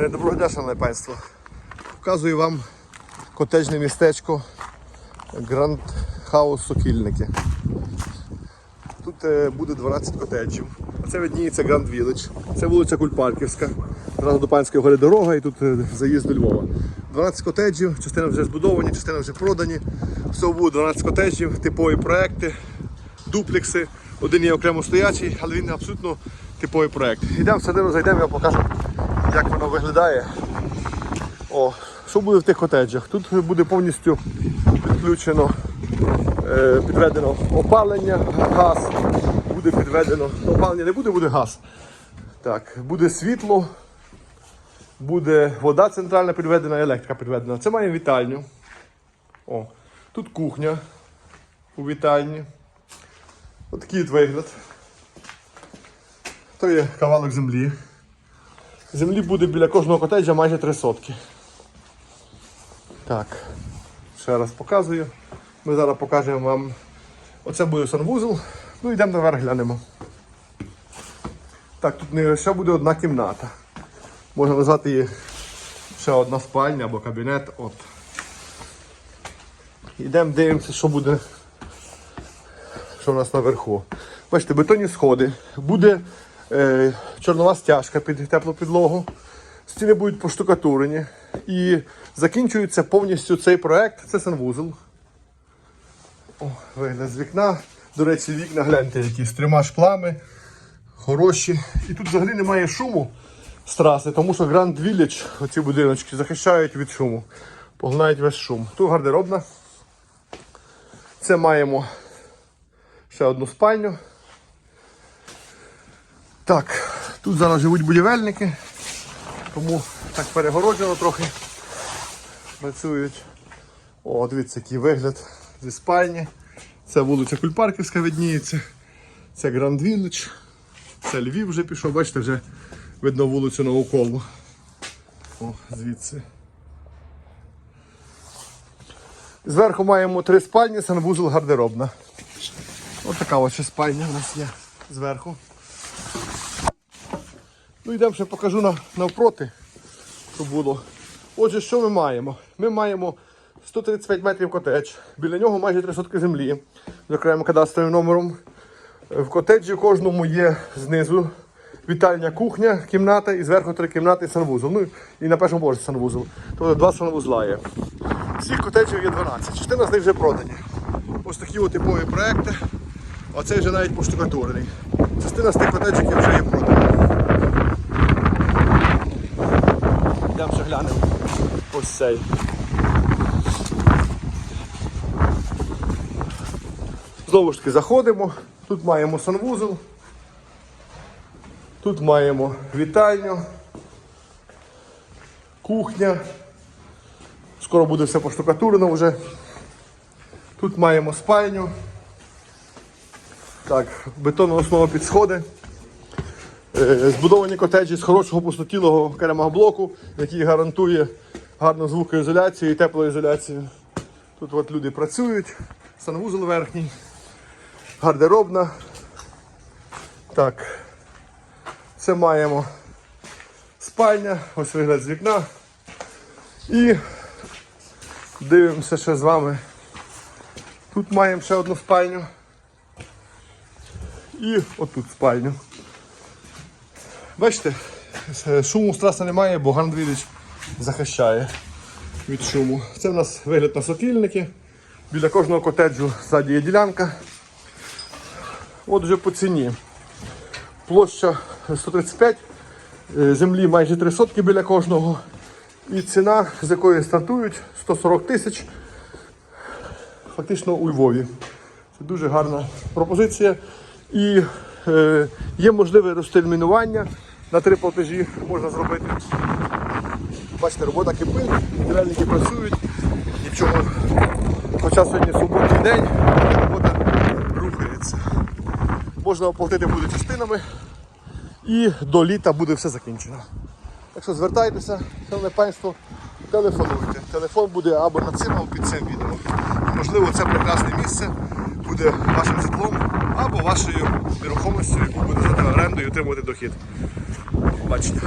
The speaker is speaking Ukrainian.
Е, Доброго дня, шановне панство. Показую вам котеджне містечко Гранд Хаус Сокільники. Тут е, буде 12 котеджів. Це видніється Гранд Вілледж. Це вулиця Кульпарківська. Зразу до Панської гори дорога і тут е, заїзд до Львова. 12 котеджів, частина вже збудовані, частина вже продані. Всього буде 12 котеджів, типові проекти, дуплекси. Один є окремо стоячий, але він абсолютно типовий проект. Йдемо всередину, зайдемо, я покажу, як воно виглядає. О, що буде в тих котеджах? Тут буде повністю підключено, е, підведено опалення, газ, буде підведено. Опалення не буде, буде газ. Так, буде світло, буде вода центральна підведена, електрика підведена. Це має вітальню. О, тут кухня у вітальні. Отакий от вигляд. То є кавалок землі. Землі буде біля кожного котеджа майже три сотки. Так, ще раз показую. Ми зараз покажемо вам. Оце буде санвузол. Ну йдемо наверх глянемо. Так, тут не ще буде одна кімната. Можна назвати її ще одна спальня або кабінет. От. Йдемо дивимося, що буде. Що у нас наверху. Бачите, бетонні сходи. Буде чорнова стяжка під теплу підлогу. Стіни будуть поштукатурені. І закінчується повністю цей проект. Це санвузол. О, вигляд з вікна. До речі, вікна гляньте, які трьома шклами. Хороші. І тут взагалі немає шуму з траси, тому що Grand Village, оці будиночки, захищають від шуму. Погнають весь шум. Тут гардеробна. Це маємо ще одну спальню. Так, тут зараз живуть будівельники, тому так перегороджено трохи. Працюють. О, дивіться, який вигляд зі спальні. Це вулиця Кульпарківська видніється. Це Гранд Вілледж. Це Львів вже пішов, бачите, вже видно вулицю наукову. О, звідси. Зверху маємо три спальні, санвузол гардеробна. Ось така ось спальня у нас є зверху. Ну йдемо ще покажу на, навпроти, що було. Отже, що ми маємо? Ми маємо 135 метрів котедж. Біля нього майже 3 сотки землі з кадастровим номером. В котеджі кожному є знизу вітальня кухня, кімната і зверху три кімнати і санвузол. Ну і на першому поверсі санвузол. Тобто два санвузла є. Всіх котеджів є 12. Частина з них вже продані. Ось такі от типові проекти. Оцей вже навіть поштукатурений. Частина з тих котеджиків вже є продана. Йдемо ще глянемо. Ось цей. Знову ж таки заходимо. Тут маємо санвузол. Тут маємо вітальню, кухня. Скоро буде все поштукатурено вже. Тут маємо спальню. Так, бетонна основа під сходи. Е, Збудовані котеджі з хорошого пустотілого керамоблоку, який гарантує гарну звукоізоляцію і теплоізоляцію. Тут от люди працюють, санвузол верхній, гардеробна. Так, це маємо спальня, ось вигляд з вікна. І дивимося ще з вами. Тут маємо ще одну спальню. І отут спальню. Бачите, шуму страса немає, бо Грандвіліч захищає від шуму. Це в нас вигляд на сокільники. Біля кожного котеджу ззаді є ділянка. От вже по ціні. Площа 135, е, землі майже 3 сотки біля кожного. І ціна, з якої стартують 140 тисяч, фактично у Львові. Це дуже гарна пропозиція. І е, є можливе розтермінування на три платежі можна зробити. Бачите, робота кипить, будівельники працюють, нічого. Хоча сьогодні суботній день, робота рухається. Можна оплатити буде частинами і до літа буде все закінчено. Так що звертайтеся, шановне панство, телефонуйте. Телефон буде або над цим, або під цим відео. Можливо, це прекрасне місце буде вашим житлом або вашою нерухомістю, яку будете здати оренду і отримувати дохід. Бачите.